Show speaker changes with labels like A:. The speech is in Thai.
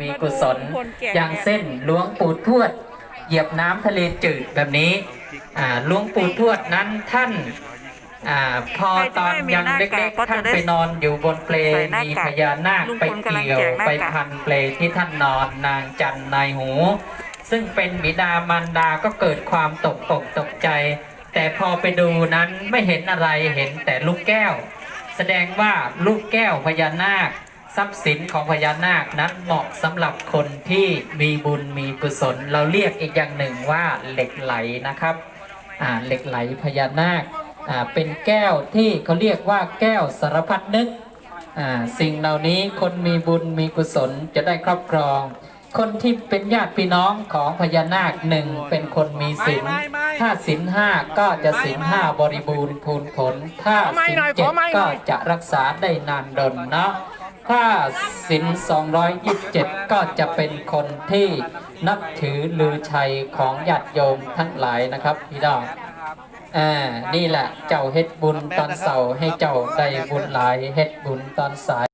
A: มีกุศล อย่างเส้นหลวงปู่ทวด เหยียบน้ำทะเลจืดแบบนี้อ่าหลวงปู่ทวดนั้นท่านอ่าพอตอนยังเล็กๆท่านไปนอนอยู่บนเปลมีพญานาคไปเกี่ยวไปพันเปลที่ท่านนอนนางจันนายหู ซึ่งเป็นบิดามารดาก็เกิดความตกอกตกใจ แต่พอไปดูนั้นไม่เห็นอะไรเห็นแต่ลูกแก้ว แสดงว่าลูกแก้วพญานาค ทรัพย์สินของพญานาคนั้นเหมาะสำหรับคนที่มีบุญมีกุศล เราเรียกอีกอย่างหนึ่งว่าเหล็กไหลนะครับเหล็กไหลพญานาคเป็นแก้วที่เขาเรียกว่าแก้วสารพัดนึกสิ่งเหล่านี้คนมีบุญมีกุศลจะได้ครอบครอง คนที่เป็นญาติพี่น้องของพญานาคหนึ่งเป็นคนมีศีลถ้าศีลห้าก็จะศีลห้าบริบูรณ์พูนผล ถ้าศีลเจ็ดก็จะรักษาได้นานดนเนาะ ถ้าสิน227 ก็จะเป็นคนที่นับถือลือชัยของญาติโยมทั้งหลายนะครับพี่น้องอ่านี่แหละเจ้าเฮ็ดบุญตอนเสาร์ให้เจ้าได้บุญหลายเฮ็ดบุญตอนสาย